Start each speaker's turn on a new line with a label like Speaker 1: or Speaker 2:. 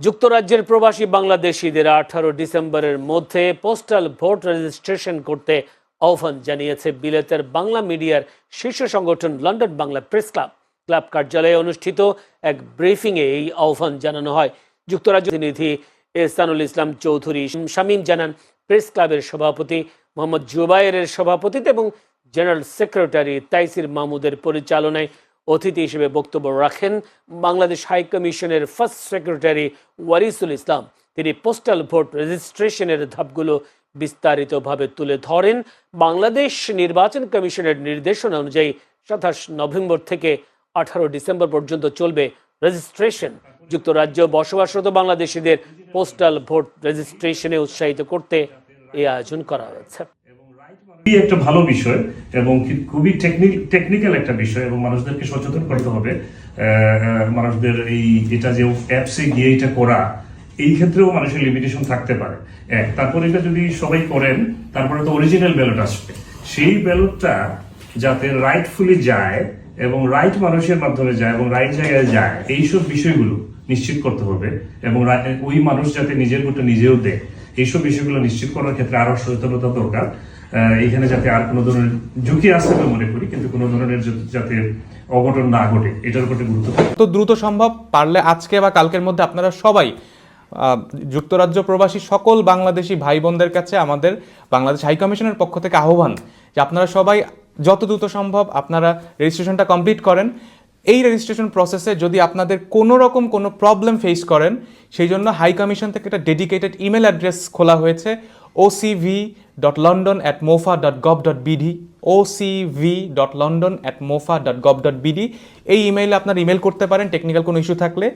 Speaker 1: যুক্তরাজ্যের প্রবাসী বাংলাদেশিদের আঠারো ডিসেম্বরের মধ্যে পোস্টাল ভোট রেজিস্ট্রেশন করতে আহ্বান জানিয়েছে বিলেতের বাংলা মিডিয়ার শীর্ষ সংগঠন London Bangla press club. Club কার্যালয়ে অনুষ্ঠিত এক ব্রিফিংয়ে এই আহ্বান জানানো হয়। যুক্তরাজ্য প্রতিনিধি এহসানুল ইসলাম চৌধুরী শামীম জানান, প্রেস ক্লাবের সভাপতি মোহাম্মদ জুবায়েরের সভাপতিত্বে এবং জেনারেল সেক্রেটারি তাইসির মাহমুদের পরিচালনায় অতিথি হিসেবে বক্তব্য রাখেন বাংলাদেশ হাই কমিশনের ফার্স্ট সেক্রেটারি ওয়ারিসুল ইসলাম। তিনি পোস্টাল ভোট রেজিস্ট্রেশনের ধাপগুলো বিস্তারিতভাবে তুলে ধরেন। বাংলাদেশ নির্বাচন কমিশনের নির্দেশনা অনুযায়ী সাতাশ নভেম্বর থেকে আঠারো ডিসেম্বর পর্যন্ত চলবে রেজিস্ট্রেশন। যুক্তরাজ্য বসবাসরত বাংলাদেশিদের পোস্টাল ভোট রেজিস্ট্রেশনে উৎসাহিত করতে এই আয়োজন করা হয়েছে।
Speaker 2: খুবই একটা ভালো বিষয় এবং খুবই টেকনিক্যাল একটা বিষয় এবং মানুষদেরকে সচেতন করতে হবে। মানুষদের এই এটা যে অ্যাপসে গিয়ে এটা করা, এই ক্ষেত্রেও মানুষের লিমিটেশন থাকতে পারে। এক, তারপর এটা যদি সবাই করেন, তারপরে তো অরিজিনাল ব্যালট আসবে। সেই ব্যালটটা যাতে রাইটফুলি যায় এবং রাইট মানুষের মাধ্যমে যায় এবং রাইট জায়গায় যায়, এইসব বিষয়গুলো নিশ্চিত করতে হবে এবং ওই মানুষ যাতে নিজের ভোটটা নিজেও দেয়, এইসব বিষয়গুলো নিশ্চিত করার ক্ষেত্রে আরও সচেতনতা দরকার। এখানে যাতে আর কোনো ধরনের ঝুঁকি আসতে আমি মনে করি, কিন্তু কোনো ধরনের যাতে অঘটন না ঘটে, এটার উপরে গুরুত্ব
Speaker 3: তো দ্রুত সম্ভব, পারলে আজকে বা কালকের মধ্যে আপনারা সবাই যুক্তরাজ্য প্রবাসী সকল বাংলাদেশি ভাই বোনদের কাছে আমাদের বাংলাদেশ হাই কমিশনের পক্ষ থেকে আহ্বান যে আপনারা সবাই যত দ্রুত সম্ভব আপনারা রেজিস্ট্রেশনটা কমপ্লিট করেন। এই রেজিস্ট্রেশন প্রসেসে যদি আপনাদের কোনো রকম কোনো প্রবলেম ফেস করেন, সেই জন্য হাই কমিশন থেকে একটা ডেডিকেটেড ইমেল অ্যাড্রেস খোলা হয়েছে OCV dot London at MOFA dot gov dot BD OCV dot London at MOFA dot gov dot BD এই ইমেইলে আপনার ইমেল করতে পারেন টেকনিক্যাল কোনো ইস্যু থাকলে।